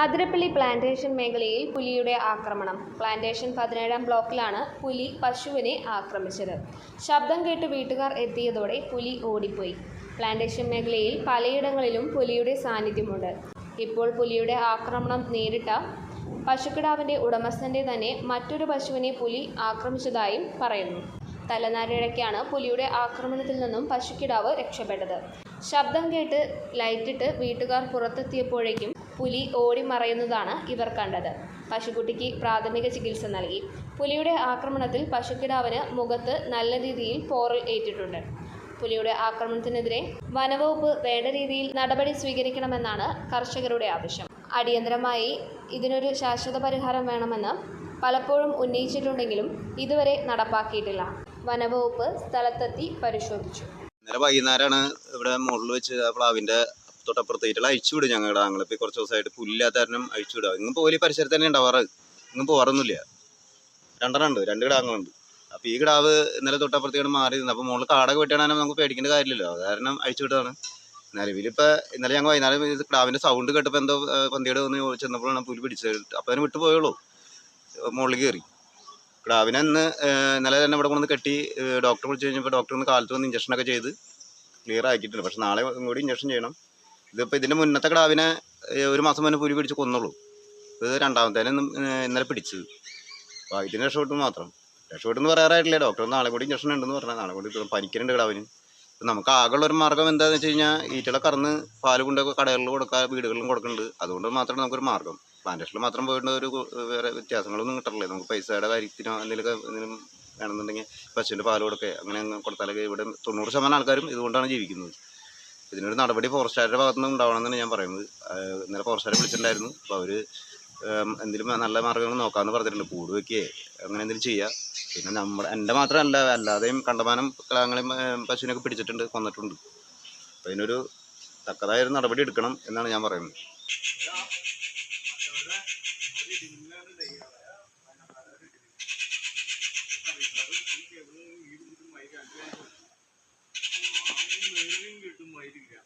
Athirappilly plantation മേഖലയിൽ പുലിയുടെ ആക്രമണം. പ്ലാന്റേഷൻ പതിനേഴാം ബ്ലോക്കിലാണ് പുലി പശുവിനെ ആക്രമിച്ചത്. ശബ്ദം കേട്ട് വീട്ടുകാർ എത്തിയതോടെ പുലി ഓടിപ്പോയി. പ്ലാന്റേഷൻ മേഖലയിൽ പലയിടങ്ങളിലും പുലിയുടെ സാന്നിധ്യമുണ്ട്. ഇപ്പോൾ പുലിയുടെ ആക്രമണം നേരിട്ട പശുക്കിടാവിന്റെ ഉടമസ്ഥന്റെ തന്നെ മറ്റൊരു പശുവിനെ പുലി ആക്രമിച്ചതായും പറയുന്നു. തലനാരിഴയ്ക്കാണ് പുലിയുടെ ആക്രമണത്തിൽ നിന്നും പശുക്കിടാവ് രക്ഷപ്പെട്ടത്. ശബ്ദം കേട്ട് ലൈറ്റിട്ട് വീട്ടുകാർ പുറത്തെത്തിയപ്പോഴേക്കും പുലി ഓടി മറയുന്നതാണ് ഇവർ കണ്ടത്. പശുക്കുട്ടിക്ക് പ്രാഥമിക ചികിത്സ നൽകി. പുലിയുടെ ആക്രമണത്തിൽ പശുക്കിടാവിന് മുഖത്ത് നല്ല രീതിയിൽ പോറൽ ഏറ്റിട്ടുണ്ട്. പുലിയുടെ ആക്രമണത്തിനെതിരെ വനവകുപ്പ് വേണ്ട രീതിയിൽ നടപടി സ്വീകരിക്കണമെന്നാണ് കർഷകരുടെ ആവശ്യം. അടിയന്തരമായി ഇതിനൊരു ശാശ്വത പരിഹാരം വേണമെന്ന് പലപ്പോഴും ഉന്നയിച്ചിട്ടുണ്ടെങ്കിലും ഇതുവരെ നടപ്പാക്കിയിട്ടില്ല. വനവകുപ്പ് സ്ഥലത്തെത്തി പരിശോധിച്ചു. ഇന്നലെ വൈകുന്നേരമാണ് ഇവിടെ മുകളിൽ വെച്ച് ആ പ്ലാവിന്റെ തൊട്ടപ്പുറത്തേറ്റുള്ള അഴിച്ചു വിടും ഞങ്ങളുടെ ഞങ്ങളിപ്പോൾ കുറച്ച് ദിവസമായിട്ട് പുല്ലില്ലാത്ത കാരണം അഴിച്ചു വിടുക. ഇങ്ങും പോലെ പരിസരത്ത് തന്നെ ഉണ്ടാവാറ്. ഇങ്ങും പോവാറൊന്നുമില്ല. രണ്ടെണ്ണം ഉണ്ട്. രണ്ട് കിടാങ്ങളുണ്ട് അപ്പോൾ ഈ കിടാവ് ഇന്നലെ തൊട്ടപ്പുറത്തേക്ക് മാറി നിന്ന്. അപ്പോൾ മുകളിൽ കാടൊക്കെ വെട്ടണാനും നമുക്ക് പേടിക്കേണ്ട കാര്യമില്ലല്ലോ. കാരണം അഴിച്ചു വിട്ടതാണ്. നിലവിലിപ്പോൾ ഇന്നലെ ഞങ്ങൾ വൈകുന്നേരം ഇത് കിടാവിന്റെ സൗണ്ട് കേട്ടപ്പോൾ എന്തോ പന്തിയുടെ ഒന്ന് ചെന്നപ്പോഴാണ് പുലി പിടിച്ചത്. അപ്പോൾ അതിന് വിട്ടുപോയുള്ളൂ മുകളിൽ കയറി. കിടാവിനെ ഏഹ്, ഇന്നലെ തന്നെ ഇവിടെ കൊണ്ടുവന്ന് കെട്ടി ഡോക്ടർ വിളിച്ച് കഴിഞ്ഞപ്പോൾ ഡോക്ടർ ഒന്ന് കാലത്ത് വന്ന് ഇഞ്ചക്ഷനൊക്കെ ചെയ്ത് ക്ലിയർ ആക്കിയിട്ടുണ്ട്. പക്ഷെ നാളെ കൂടി ഇഞ്ചക്ഷൻ ചെയ്യണം. ഇതിപ്പോൾ ഇതിന്റെ മുന്നത്തെ കിടാവിനെ ഒരു മാസം മുന്നേ പുലി പിടിച്ച് കൊന്നുള്ളൂ ഇത് രണ്ടാമത്തേനെ ഇന്ന് ഇന്നലെ പിടിച്ചത് അപ്പോൾ ഇതിന് രക്ഷപ്പെട്ടു മാത്രം. രക്ഷപ്പെട്ടെന്ന് പറയാറായിട്ടില്ല. ഡോക്ടർ നാളെ കൂടി ഇഞ്ചക്ഷൻ ഉണ്ടെന്ന് പറഞ്ഞാൽ നാളെ കൂടി പനിക്കുന്നുണ്ട് കിടാവിന് നമുക്ക് ആകെയുള്ള ഒരു മാർഗം എന്താണെന്ന് വെച്ച് കഴിഞ്ഞാൽ ഈറ്റകളെ കറന്ന് പാൽ കൊണ്ടൊക്കെ കടകളിൽ കൊടുക്കുക വീടുകളിലും കൊടുക്കുന്നുണ്ട് അതുകൊണ്ട് മാത്രമേ നമുക്കൊരു മാർഗം പ്ലാന്റേഷനിൽ മാത്രം പോയിട്ട് ഒരു വേറെ വ്യത്യാസങ്ങളൊന്നും കിട്ടില്ലേ നമുക്ക് പൈസയുടെ കാര്യത്തിനോ എന്തെങ്കിലുമൊക്കെ എന്തെങ്കിലും വേണമെന്നുണ്ടെങ്കിൽ പശുവിന്റെ പാൽ കൊടുക്കുക അങ്ങനെ കൊടുത്താലൊക്കെ ഇവിടെ തൊണ്ണൂറ് ശതമാനം ആൾക്കാരും ഇതുകൊണ്ടാണ് ജീവിക്കുന്നത്. ഇതിനൊരു നടപടി ഫോറസ്റ്റുകാരുടെ ഭാഗത്തു നിന്ന് ഉണ്ടാവണമെന്നാണ് ഞാൻ പറയുന്നത്. ഇന്നലെ ഫോറസ്റ്റുകാരെ വിളിച്ചിട്ടുണ്ടായിരുന്നു. അപ്പോൾ അവർ എന്തെങ്കിലും നല്ല മാർഗങ്ങൾ നോക്കാമെന്ന് പറഞ്ഞിട്ടുണ്ട്. കൂട് വെക്കുകയെ അങ്ങനെ എന്തെങ്കിലും ചെയ്യുക. പിന്നെ നമ്മൾ എന്റെ മാത്രമല്ല അല്ലാതെയും കണ്ടമാനം കിളാങ്ങളെയും പശുവിനൊക്കെ പിടിച്ചിട്ടുണ്ട് കൊന്നിട്ടുണ്ട്. അപ്പോൾ അതിനൊരു തക്കതായൊരു നടപടി എടുക്കണം എന്നാണ് ഞാൻ പറയുന്നത്. ആയിരിക്കാം